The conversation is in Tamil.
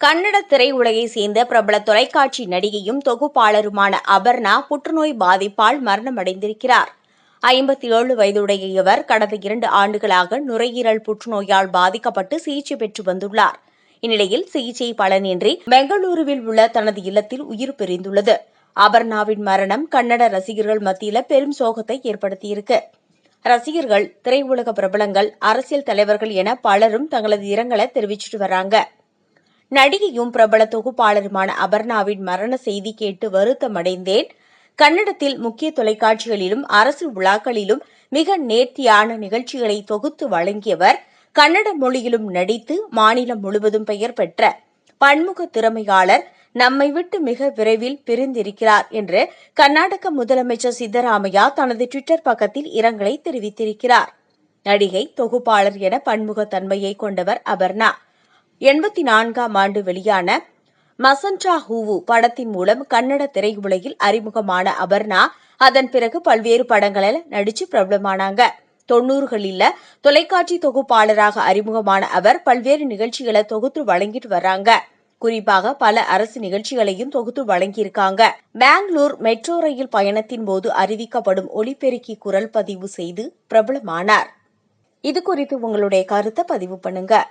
கன்னட திரையுலகை சேர்ந்த பிரபல தொலைக்காட்சி நடிகையும் தொகுப்பாளருமான அபர்ணா புற்றுநோய் பாதிப்பால் மரணமடைந்திருக்கிறார். ஐம்பத்தி ஏழு வயதுடைய இவர் கடந்த இரண்டு ஆண்டுகளாக நுரையீரல் புற்றுநோயால் பாதிக்கப்பட்டு சிகிச்சை பெற்று வந்துள்ளார். இந்நிலையில் சிகிச்சை பலனின்றி பெங்களூருவில் உள்ள தனது இல்லத்தில் உயிர் பிரிந்துள்ளது. அபர்ணாவின் மரணம் கன்னட ரசிகர்கள் மத்தியில பெரும் சோகத்தை ஏற்படுத்தியிருக்கு. ரசிகர்கள் திரையுலக பிரபலங்கள் அரசியல் தலைவர்கள் என பலரும் தங்களது இரங்கலை தெரிவிச்சிட்டு வராங்க. நடிகையும் பிரபல தொகுப்பாளருமான அபர்ணாவின் மரண செய்தி கேட்டு வருத்தமடைந்தேன். கன்னடத்தில் முக்கிய தொலைக்காட்சிகளிலும் அரசு விழாக்களிலும் மிக நேர்த்தியான நிகழ்ச்சிகளை தொகுத்து வழங்கியவர் கன்னட மொழியிலும் நடித்து மாநிலம் முழுவதும் பெயர் பெற்ற பன்முக திறமையாளர் நம்மை விட்டு மிக விரைவில் பிரிந்திருக்கிறார் என்று கர்நாடக முதலமைச்சர் சித்தராமையா தனது ட்விட்டர் பக்கத்தில் இரங்கலை தெரிவித்திருக்கிறார். நடிகை தொகுப்பாளர் என பன்முகத்தன்மையை கொண்டவர் அபர்ணா. எண்பத்தி நான்காம் ஆண்டு வெளியான மசன்டா ஹூவு படத்தின் மூலம் கன்னட திரையுலகில் அறிமுகமான அபர்ணா அதன் பிறகு பல்வேறு படங்களில் நடிச்சு பிரபலமானாங்க. தொன்னூறுகளில் தொலைக்காட்சி தொகுப்பாளராக அறிமுகமான அவர் பல்வேறு நிகழ்ச்சிகளை தொகுத்து வழங்கிட்டு வர்றாங்க. குறிப்பாக பல அரசு நிகழ்ச்சிகளையும் தொகுத்து வழங்கியிருக்காங்க. பெங்களூர் மெட்ரோ ரயில் பயணத்தின் போது அறிவிக்கப்படும் ஒலிபெருக்கி குரல் பதிவு செய்து பிரபலமானார். இது குறித்து உங்களுடைய கருத்தை பதிவு பண்ணுங்க.